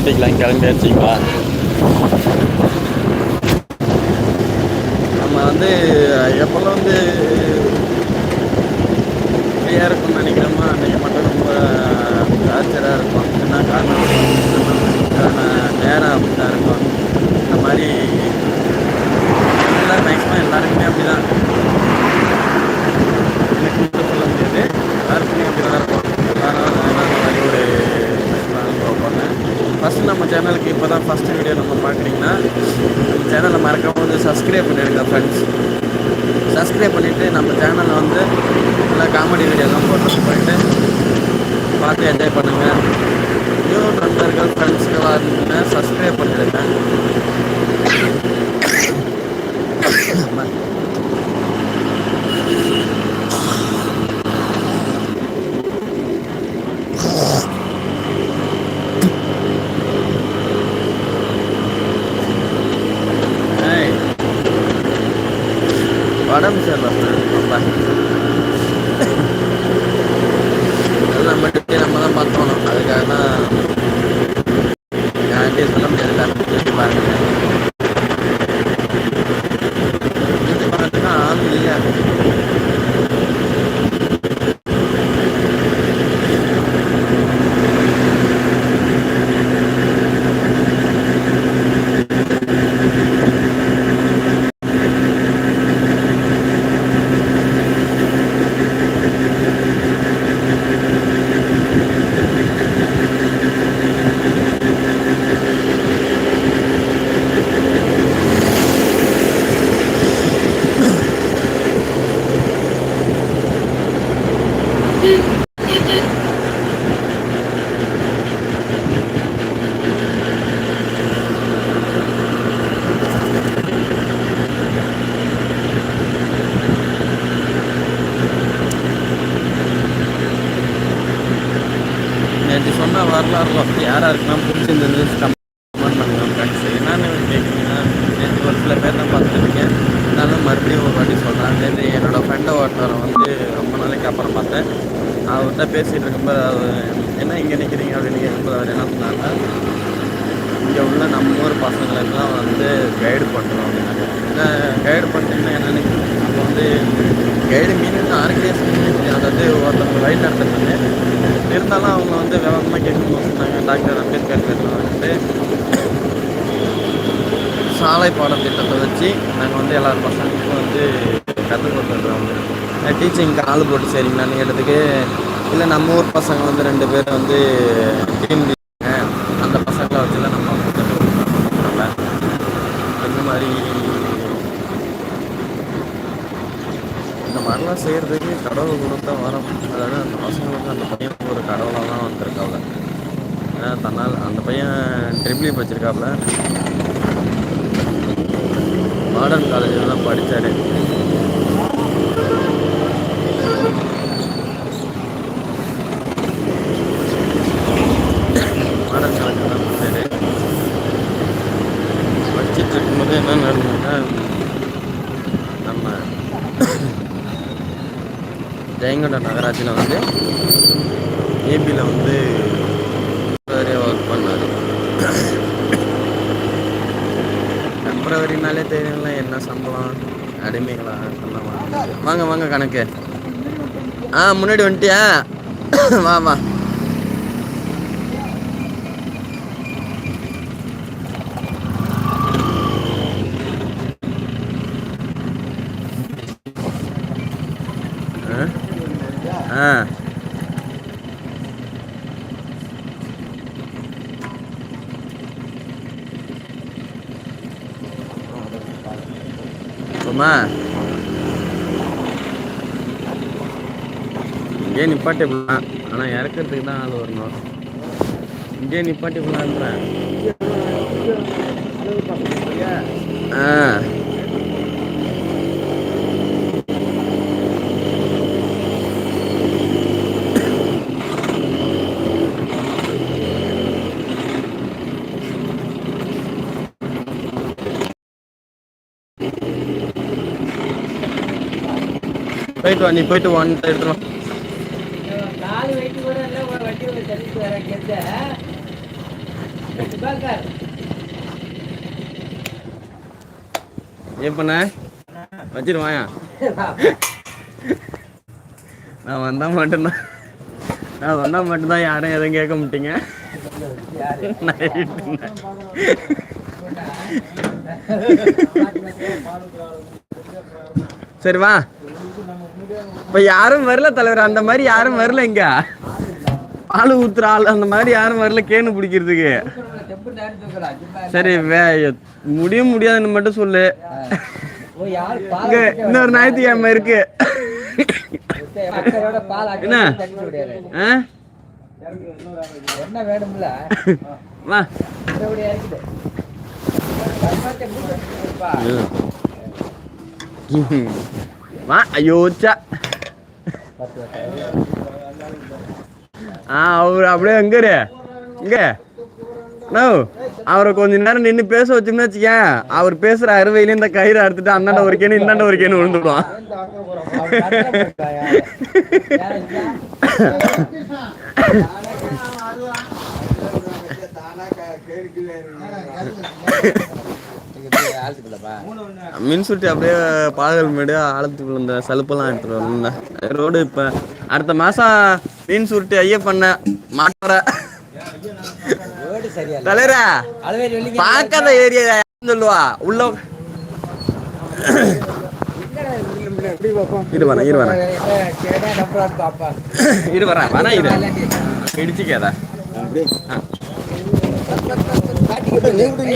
ஓட்டிக்கலாம் கிளம்பி வச்சுங்களா நம்ம வந்து எப்போல்லாம் வந்து ஃப்ரீயாக இருக்கும்னு நினைக்கிறோமோ அன்றைக்கி மட்டும் ரொம்ப டார்ச்சராக இருக்கும். என்ன காரணம்? நமக்கான நேரம் அப்படி தான் இருக்கும். இந்த மாதிரி எல்லாம் மேக்ஸிமம் எல்லாருக்குமே அப்படி தான் எனக்கு சொல்ல முடியாது. எல்லாருக்குமே அப்படி தான் இருக்கும். எல்லாரும் அந்த மாதிரி ஒரு ஃபஸ்ட்டு நம்ம சேனலுக்கு இப்போ தான் ஃபஸ்ட்டு வீடியோ நம்ம பார்க்குறீங்கன்னா நம்ம சேனலை மறக்காம வந்து சப்ஸ்கிரைப் பண்ணிடுங்க ஃப்ரெண்ட்ஸ் சப்ஸ்கிரைப் பண்ணிவிட்டு நம்ம சேனலில் வந்து நல்லா காமெடி வீடியோலாம் போட்டு போயிட்டு பார்த்து என்ஜாய் பண்ணுங்கள் நியூ நண்பர்கள் ஃப்ரெண்ட்ஸ்களாக இருந்தீங்கன்னா சப்ஸ்கிரைப் பண்ணிவிடுங்க ஏய் உடம்பு சரியில்லை ரொம்ப எல்லாம் மட்டும் நம்ம தான் பார்த்தோம் அதுக்காக தான் யார்கிட்டயே சொல்ல முடியாது எல்லாரும் கேட்டு பாருங்க கேட்டு பார்க்கறதுக்கு ஆள் இல்லையா நேற்று சொன்ன வரலாறுல அப்படி யாராக பிடிச்சிருந்தது கமெண்ட் பண்ணுங்க ஃப்ரெண்ட்ஸ் என்னன்னு கேட்குறீங்கன்னா நேற்று ஒரு சில பேர் தான் பார்த்துருக்கேன் இருந்தாலும் மறுபடியும் ஒரு வாட்டி சொல்கிறேன் நேற்று என்னோடய ஃப்ரெண்டை ஒருத்தரை வந்து ரொம்ப நாளைக்கு அப்புறம் பார்த்தேன் அவர்கிட்ட பேசிகிட்டு இருக்கும்போது அவர் என்ன இங்கே நிற்கிறீங்க அப்படின்னு கேட்கும்போது அவர் என்ன சொன்னாங்க இங்கே உள்ள நம்ம ஊர் பசங்களுக்கெல்லாம் வந்து கைடு பண்ணுறோம் அப்படின்னாங்க என்ன கைடு பண்ணுறீங்கன்னா என்னென்னு அப்போ வந்து கைடு மீன் ஆர்கனைசேஷன் அதாவது ஒருத்தவங்க வழி நடத்துறது இருந்தாலும் அவங்க வந்து விவரமாக கேட்கணும்னு சொன்னாங்க டாக்டர் அம்பேத்கர் பேரில் வந்துட்டு சாலை பாடத்திட்டத்தை வச்சு நாங்கள் வந்து எல்லா பசங்களுக்கும் வந்து கற்றுக் கொடுத்துட்றோம் டீச்சிங்க்கு ஆள் போட்டு சரிங்கன்னு கேட்டதுக்கு இல்லை நம்ம ஊர் பசங்க வந்து ரெண்டு பேர் வந்து டீம் அந்த பசங்களை வச்சுலாம் நம்ம வந்து கற்றுக் கொடுக்குறோம் இந்த மாதிரி இந்த மாதிரிலாம் செய்கிறதுக்கு கடவுள் கொடுத்த வரம் அதாவது அந்த பசங்களுக்கு அந்த பையனுக்கு ஒரு கடவுளாக தான் வந்திருக்காப்ல ஏன்னா தன்னால் அந்த பையன் ட்ரிபிளி வச்சுருக்காப்புல மாடர்ன் காலேஜில் தான் படித்தார் மாடர்ன் காலேஜில் தான் படித்தார் படிச்சுட்டு இருக்கும்போது என்ன நடந்ததுன்னா நம்ம ஜெயங்கொண்ட நகராட்சியில் வந்து ஏபியில் வந்து அப்படின்னாலே தெரியுங்களா என்ன சம்பளம்? அடிமைகளா? சொன்னவா வாங்க வாங்க கணக்கு. ஆ முன்னாடி வந்துட்டியா? வா வா ஆ? ஆ சும்மா நிப்பாட்டிக்கலாம் ஆனால் இறக்கிறதுக்கு தான் ஆள் வரணும். இங்கே நிப்பாட்டிக்கலான்றேன் ஆ. போயிட்டு வா நீ போயிட்டு ஒன் எடுத்துருவான் வா நாலு வயிற்று கூட இல்லை ஒரு வண்டி ஒரு தள்ளிட்டு வர கேட்ட ஏன் பண்ண? வச்சிருவாயா? நான் வந்தா மட்டும்தான் நான் வந்தா மட்டும்தான் யாரும் எதுவும் கேட்க மாட்டீங்க. சரி வா. இப்ப யாரும் வரல தலைவர் அந்த மாதிரி யாரும் வரல இங்க. பால் ஊத்துற ஆள் அந்த மாதிரி யாரும் வரல கேனு பிடிக்கிறதுக்கு. சரி வே முடிய முடியாதுன்னு மட்டும் சொல்லு. இங்க இன்னொரு ஞாயிற்றுக்கிழமை இருக்கு. என்ன? என்ன வேணும்ல வா. வா ஐயோ ஆ அவர் அப்படியே எங்க இரு? இங்க. நோ. அவரை கொஞ்ச நேரம் நின்று பேச வச்சோம்னு வச்சுக்கேன். அவர் பேசுற அறுவையில இந்த கயிறு அறுத்துட்டு அந்தாண்ட ஒரு கேனு இந்தாண்ட ஒரு கேனு விழுந்துடுவான். சுட்டி அப்படியே பாகல் மேடு ஆழத்துக்குள்ள இந்த சலுப்பெல்லாம் எடுத்துட்டு வரணும் ரோடு இப்ப அடுத்த மாசம் மீன் சுருட்டி ஐயப்பண்ண மாட்டுற வெள்ளிங்க. பார்க்காத ஏரியா சொல்லுவா. உள்ள இரு வரேன் இரு வரேன் இரு வரேன் இரு இடிச்சுக்காதா.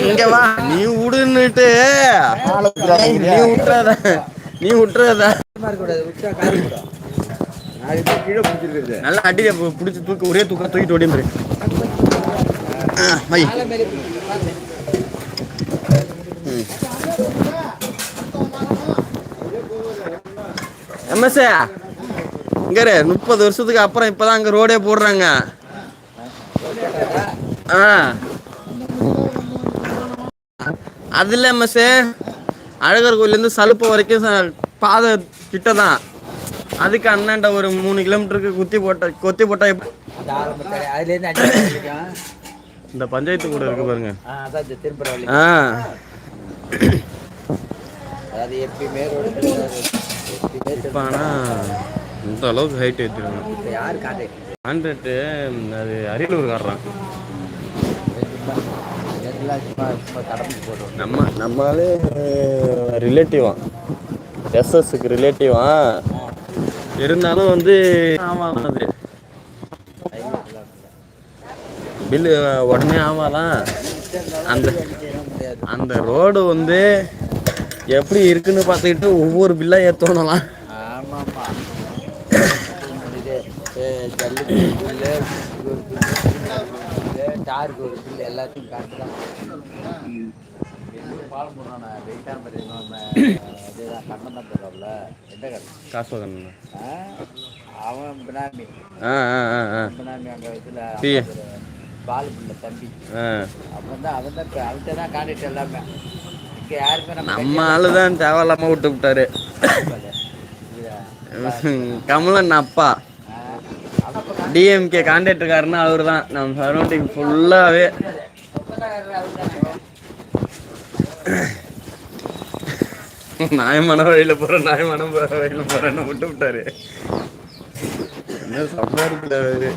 இங்க வா. நீ விடுன்னுட்டு நீ விட்டுறத நீ விட்டுறத நல்லா அடியில பு- புடிச்சு தூக்க ஒரே தூக்க தூக்கிட்டு ஓடிந்துரு வை. எம்எஸ் இங்க முப்பது வருஷத்துக்கு அப்புறம் இப்பதான் அங்க ரோடே போடுறாங்க. ஆ. அதுல எம்எஸ் அழகர் கோயிலேருந்து சலுப்பு வரைக்கும் பாதை கிட்ட தான் அதுக்கு அண்ணாண்ட ஒரு மூணு கிலோமீட்டருக்கு குத்தி போட்ட கொத்தி போட்டா எப்ப- அதுல இருந்து அடி இந்த பஞ்சாயத்து கூட இருக்கு பாருங்க. ஆ இப்போ ஆனால் இந்த அளவுக்கு ஹைட் ஏற்றிருக்காங்க கான்ட்ராக்டு அது அரியலூர் காட்டுறான் நம்ம நம்மளாலே ரிலேட்டிவா எஸ்எஸ்க்கு ரிலேட்டிவா இருந்தாலும் வந்து ஆமாம் அது பில்லு உடனே ஆமாலாம் அந்த அந்த ரோடு வந்து எப்படி இருக்குன்னு பார்த்துக்கிட்டு ஒவ்வொரு பில்லாக ஏற்றோணலாம் ஜல்லிக்கு ஒரு பில்லு எல்லாத்தையும் காட்டு தான். பாலம் போடுறானே வெயிட்டாக நம்ம. இதுதான் கண்ணன் தான் போடுறோம்ல. எந்த கண்ணன் காசு ஆ? அவன் பினாமி. ஆ ஆ ஆ ஆ. பினாமி அங்கே இதில். பால் பிள்ளை தம்பி. ஆ. அவன் தான் அவன் தான் இப்போ அவன்கிட்ட தான் கான்டாக்ட் எல்லாமே. இங்கே யாருமே நம்ம ஆளு தான் தேவையில்லாம விட்டு விட்டாரு கமலன் அப்பா. டிஎம்கே கான்ட்ராக்டர்காரனா அவர் தான் நம்ம சரௌண்டிங் ஃபுல்லாகவே நியாயமான வழியில் போகிறேன் நியாயமான வழியில் போகிறேன்னு விட்டு விட்டாரு. என்ன சம்பாதிக்கல அவரு?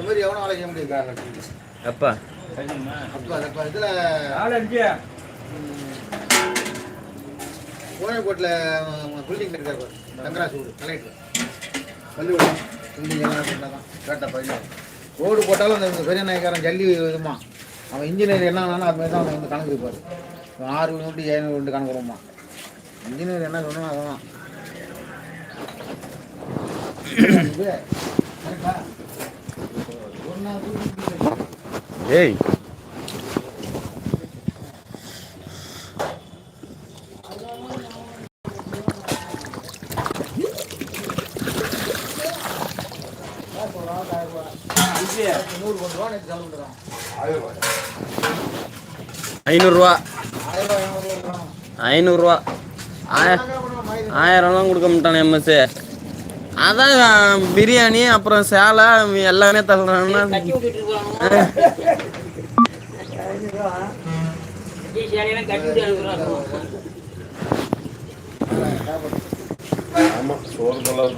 மாதிரி எவனும் வேலை செய்ய முடியாது அப்பா. அப்போ. அப்போ இதில் கோயம்பேட்டில் பில்டிங் இருக்கார் பாரு ஊர் கலெக்டர். பள்ளிக்கூடம் பில்டிங் எல்லாம் தான் கேட்ட பையன். ரோடு போட்டாலும் அந்த பெரிய நாயக்காரன் ஜல்லி விதமா அவன் இன்ஜினியர் என்ன வேணாலும் அது மாதிரி தான் அவன் வந்து கணக்கு இருப்பார் ஆறு நூற்றி ஏழு ரெண்டு கணக்கு வருமா இன்ஜினியர் என்ன சொன்னா அதான் இது கரெக்டா? ஏய் நூறு கொண்டு ரூபா நேற்று சாப்பிட்டுருக்கான் ஐநூறுரூவா. ஐநூறுரூவா. ஆயிரம்லாம் கொடுக்க மாட்டானே எம்எஸ் அதான் பிரியாணி அப்புறம் சேலை எல்லாமே தள்ளுறாங்கன்னா கட்டி விட்டுட்டு போறாங்க கட்டி விட்டு அனுப்புறாங்க ஆமா சோறு கொள்ளாது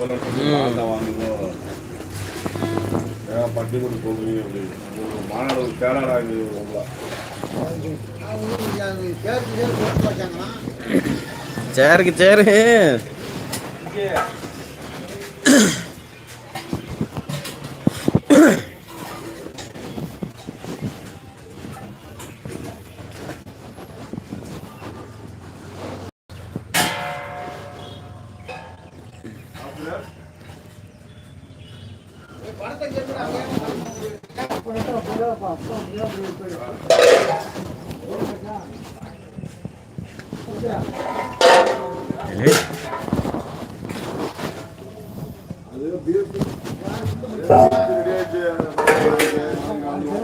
போல மாட்டை வாங்குவோம் பட்டி கொண்டு போகுது அப்படி? உங்களுக்கு மாநாடு தேடாடா இது உங்களா? சேருக்கு சேரு பணத்தை சேர்த்து அங்கே சுத்தமாக நிப்பாட்டுறாங்க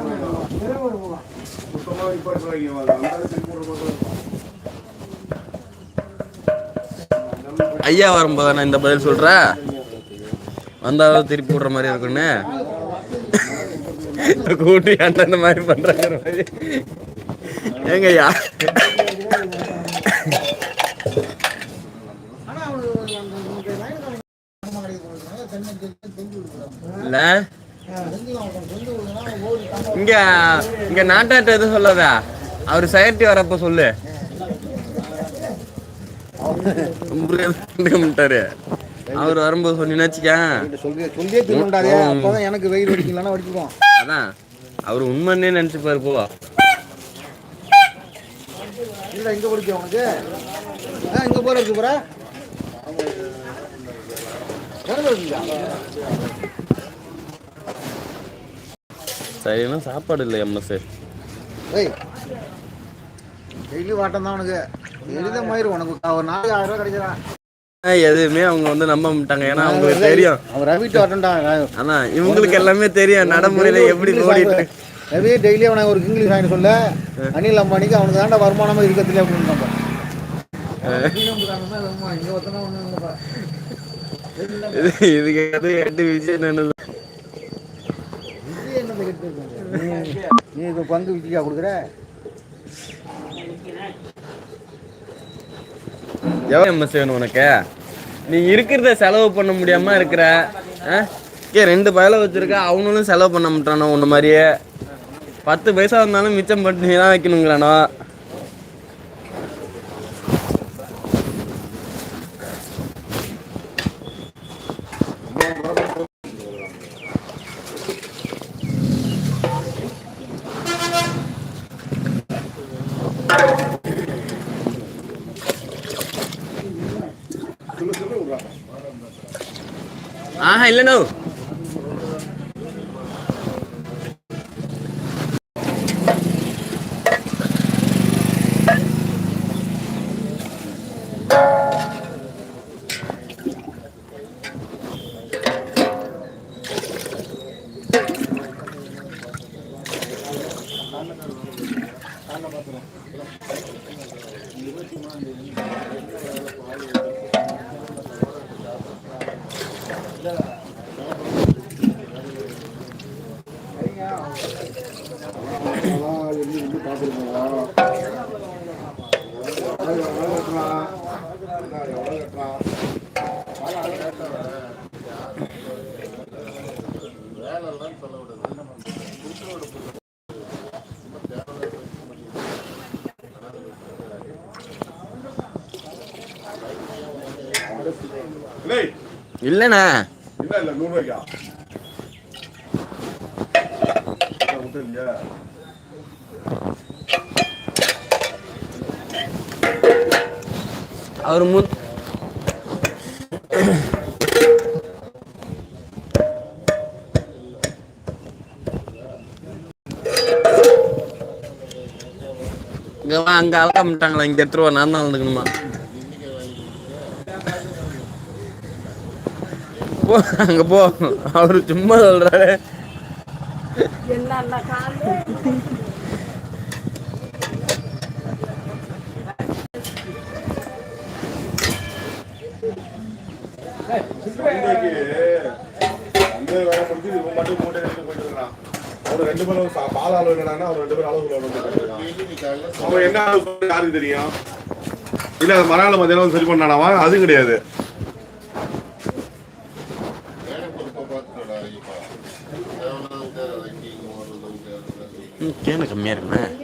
வந்தாலும் திருப்பி போடுற மாதிரி தான் இருக்கும். ஐயா வரும்போது நான் இந்த பதில் சொல்கிற வந்தாலும் திருப்பி விடுற மாதிரி இருக்குன்னு. கூட்டி அந்த மாதிரி பண்றாங்க மாதிரி. ஏங்க ஐயா? இல்லை இங்கே இல்ல? இங்க இங்க நாட்டாட்ட எதுவும் சொல்லாதா? அவர் செயற்டி வரப்ப சொல்லு. முட்டாரு அவர் வரும்போது சொன்னீங்கன்னு எனக்கு வெயில் அடிக்கலன்னா அடிச்சுக்குவோம் அதான். அவர் உண்மைன்னே நினைச்சுப்பாரு போ. இல்ல இங்க பிடிக்கும் உனக்கு. ஆ இங்க போற இருக்கு போற சரியான சாப்பாடு இல்லை எம்எஸ் ஏய் டெய்லி வாட்டம் தான் உனக்கு. எழுத மாதிரி உனக்கு. ஒரு நாளைக்கு ஆயிரம் ரூபாய் கிடைக்கிறா எதுவுமே அவங்க வந்து நம்ப மாட்டாங்க. ஏன்னா அவங்களுக்கு தெரியும். அவன் ரவிட்டு வாட்டம்டா ஆனா இவங்களுக்கு எல்லாமே தெரியும். நடைமுறையில எப்படி ஓடிட்டு. ரவி டெய்லி அவனை ஒரு இங்கிலீஷ் வாங்கி சொல்ல. அனில் அம்பானிக்கு அவனுக்கு தாண்டா வருமானமா இருக்கிறதுல அப்படின்னு நம்ம இதுக்கு எது எட்டு விஷயம் என்னது இது என்னது கெட்டு இருக்கு? நீ- நீ இது பங்கு விக்கிக்கா கொடுக்குற? எவ்வளோ எம்எஸ் வேணும் உனக்கு? நீ இருக்கிறத செலவு பண்ண முடியாம இருக்கிற ஆ? ஏ ரெண்டு பயல வச்சிருக்க அவனும் செலவு பண்ண மாட்டானோ உன்ன மாதிரியே? பத்து பைசா இருந்தாலும் மிச்சம் பண்ணி தான் வைக்கணுங்கிறானோ? இல்லைண்ணோ. இல்லைண்ணா. இல்ல இல்ல நூறு ரூபாய்க்கா அவர் மு இங்க வா அங்க அளக்காமட்டாங்களா இங்க எடுத்துருவா நான் தான் வந்துக்கணுமா போ அங்க போ. அவரு சும்மா சொல்றாரு. சந்தைக்கு அந்த வேலை முடிஞ்சு இவன் மட்டும் மூட்டை எடுத்து போயிட்டு இருக்கான் அவர் ரெண்டு பேரும் பால் அளவு என்னன்னா அவர் ரெண்டு பேரும் அளவு அவன் என்ன அளவு யாருக்கு தெரியும்? இல்ல அது மறுநாள் மத்தியானம் சரி பண்ணானாவா அது கிடையாது ம், கேனு கம்மியாக இருக்குண்ணே எனக்கு என்ன ஆச்சுன்னே தெரியல அவ்வளவு. ஏழு, ஏழு, எனக்கு கம்மியாக இருக்குண்ணே தான்.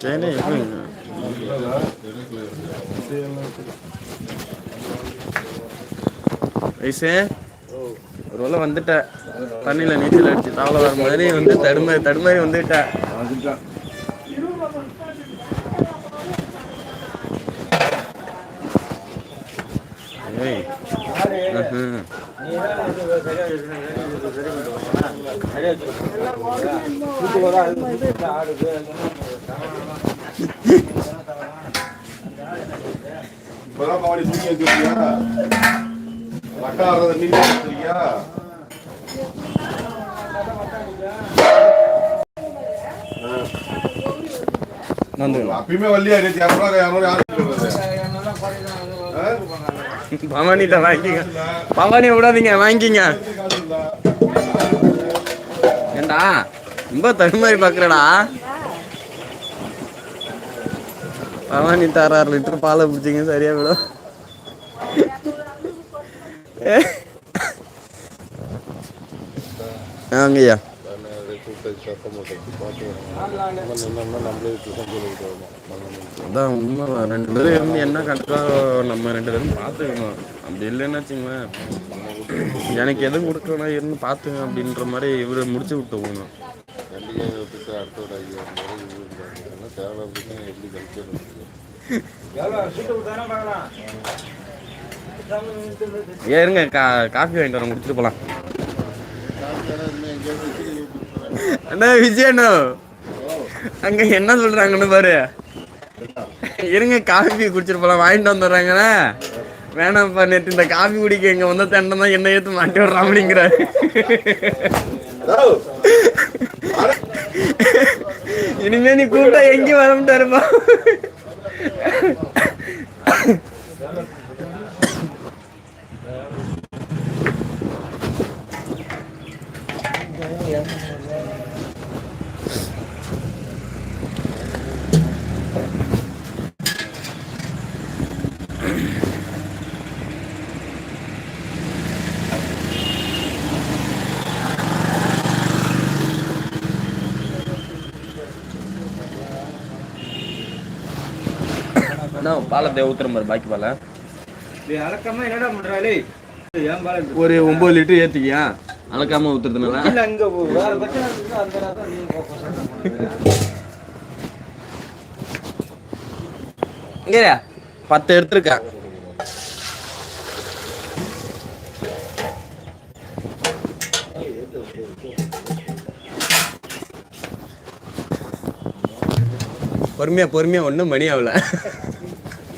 கேனே வயசு ஒரு வேலை வந்துட்ட. தண்ணியில் நீச்சல் அடிச்சு தவளை வர மாதிரி வந்து தடுமாறி தடுமாறி வந்துட்டேன் இப்பதான் பாவாடி வச்சிருக்கியா வட்டா ஆடுறத நீ வச்சிருக்கியா அப்பயுமே வள்ளியா இருந்துச்சு இரநூறு இரநூறு பவானிட்ட பவானி விடாதீங்க வாங்கிங்க ஏண்டா ரொம்ப தடுமாறி பார்க்குறடா பவானி தராறு லிட்டர் பாலை பிடிச்சிங்க சரியா விடும். வாங்கய்யா அதான் உண்மை ரெண்டு பேரும் இருந்து என்ன கரெக்டாக நம்ம ரெண்டு பேரும் பார்த்துக்கணும். அப்படி இல்லைன்னு வச்சுங்களேன் எனக்கு எதுவும் கொடுக்கணும் இருந்து பார்த்துங்க அப்படின்ற மாதிரி இவரை முடிச்சு விட்டு போகணும். ஏறுங்க கா காஃபி வாங்கிட்டு வரேன் முடிச்சுட்டு போகலாம் அண்ணா விஜயண்ணா அங்கே என்ன சொல்கிறாங்கன்னு பாரு. இருங்க காஃபி குடிச்சிட்டு போகலாம் வாங்கிட்டு வந்துடுறாங்கண்ணே வேணாம்ப்பா நேற்று இந்த காஃபி குடிக்க இங்கே வந்த தண்டை தான் என்ன ஏற்று மாட்டி விட்றான் அப்படிங்கிறாரு. இனிமே நீ கூப்பிட்டா எங்கேயும் வர மாட்டாருப்பா அண்ணா பாலத்தை ஊத்துற மாதிரி பாக்கி பாலை? அடக்கமா என்னடா பண்றாளே ஏன் பால ஒரு ஒன்பது லிட்டர் ஏத்திக்கியா? அளக்காம ஊத்துறதுனால இல்ல அங்க வேற பிரச்சனை இருந்தா அந்த நேரத்துல நீ focus இங்க பத்து எடுத்திருக்கேன் பொறுமையா பொறுமையா ஒன்றும் மணி ஆகல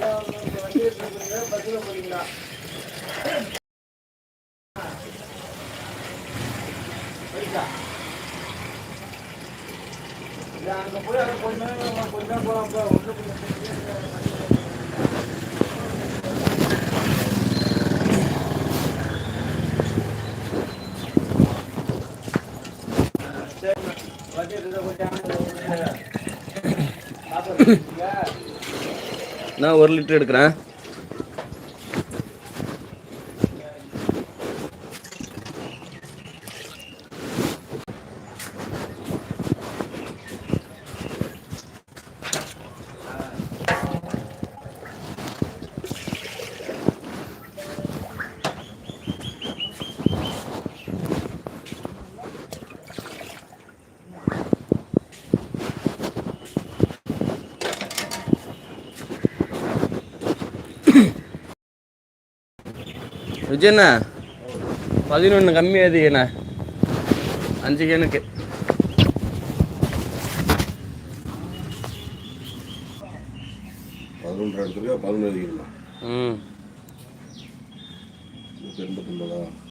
வண்டி வண்டி பஸ்ஸில் போறீங்களா நான் ஒரு லிட்டர் எடுக்கிறேன். விஜயண்ணா பதினொன்று கம்மி அதிகண்ணா அஞ்சு கேனுக்கு. பதினொன்று எடுத்துருக்கா பதினொன்று ம்.